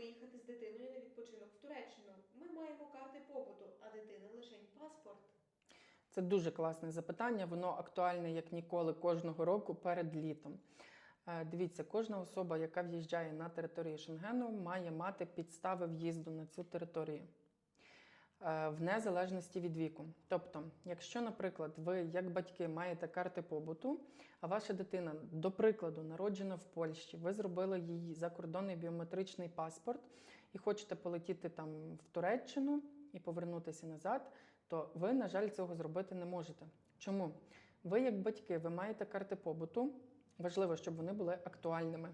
поїхати з дитиною на відпочинок в Туреччину. Ми маємо карти побуту, а дитина лише паспорт. Це дуже класне запитання. Воно актуальне як ніколи кожного року перед літом. Е, Дивіться, кожна особа, яка в'їжджає на територію Шенгену, має мати підстави в'їзду на цю територію в незалежності від віку. Тобто, якщо, наприклад, ви як батьки маєте карти побуту, а ваша дитина, до прикладу, народжена в Польщі, ви зробили її закордонний біометричний паспорт і хочете полетіти там в Туреччину і повернутися назад, то ви, на жаль, цього зробити не можете. Чому? Ви, як батьки, ви маєте карти побуту. Важливо, щоб вони були актуальними.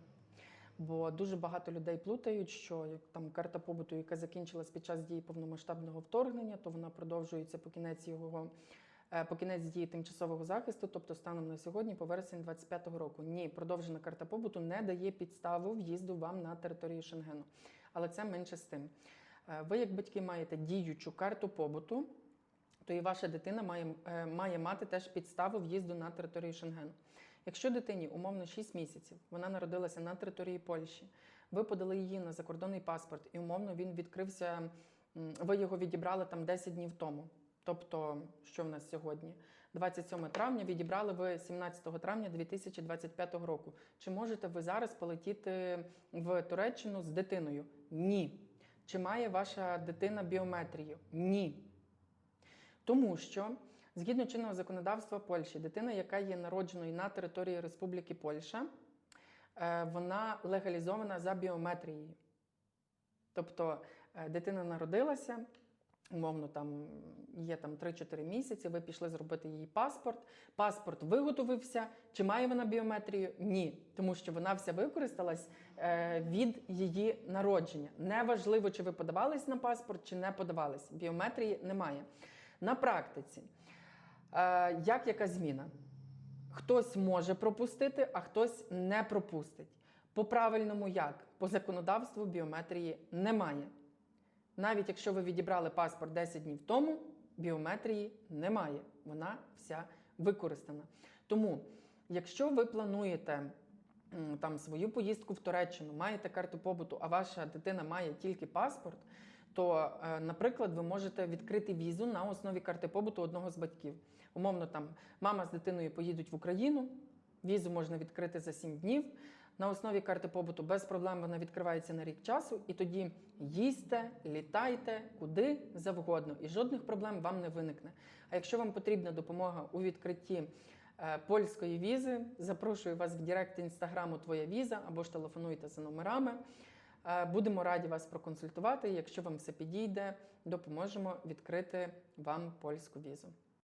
Бо дуже багато людей плутають, що там карта побуту, яка закінчилась під час дії повномасштабного вторгнення, то вона продовжується по кінець його е, по кінець дії тимчасового захисту, тобто станом на сьогодні, по вересень 25-го року. Ні, продовжена карта побуту не дає підставу в'їзду вам на територію Шенгену. Але це менше з тим. Е, Ви, як батьки, маєте діючу карту побуту, то і ваша дитина має, е, має мати теж підставу в'їзду на територію Шенгену. Якщо дитині умовно 6 місяців, вона народилася на території Польщі, ви подали її на закордонний паспорт, і умовно він відкрився, ви його відібрали там 10 днів тому. Тобто, що в нас сьогодні? 27 травня відібрали ви 17 травня 2025 року. Чи можете ви зараз полетіти в Туреччину з дитиною? Ні. Чи має ваша дитина біометрію? Ні. Тому що згідно чинного законодавства Польщі, дитина, яка є народженою на території Республіки Польща, е, вона легалізована за біометрією. Тобто е, дитина народилася, умовно, там є там 3-4 місяці, ви пішли зробити її паспорт. Паспорт виготовився. Чи має вона біометрію? Ні. Тому що вона вся використалась е, від її народження. Неважливо, чи ви подавались на паспорт, чи не подавались. Біометрії немає. На практиці, е, як яка зміна? Хтось може пропустити, а хтось не пропустить. По правильному як? По законодавству біометрії немає. Навіть якщо ви відібрали паспорт 10 днів тому, біометрії немає. Вона вся використана. Тому, якщо ви плануєте там свою поїздку в Туреччину, маєте карту побуту, а ваша дитина має тільки паспорт, то, е, наприклад, ви можете відкрити візу на основі карти побуту одного з батьків. Умовно, там мама з дитиною поїдуть в Україну. Візу можна відкрити за 7 днів. На основі карти побуту без проблем вона відкривається на рік часу, і тоді їсте, літайте куди завгодно, і жодних проблем вам не виникне. А якщо вам потрібна допомога у відкритті е, польської візи, запрошую вас в Директ інстаграму Твоя віза або ж телефонуйте за номерами. Е, Будемо раді вас проконсультувати. Якщо вам все підійде, допоможемо відкрити вам польську візу.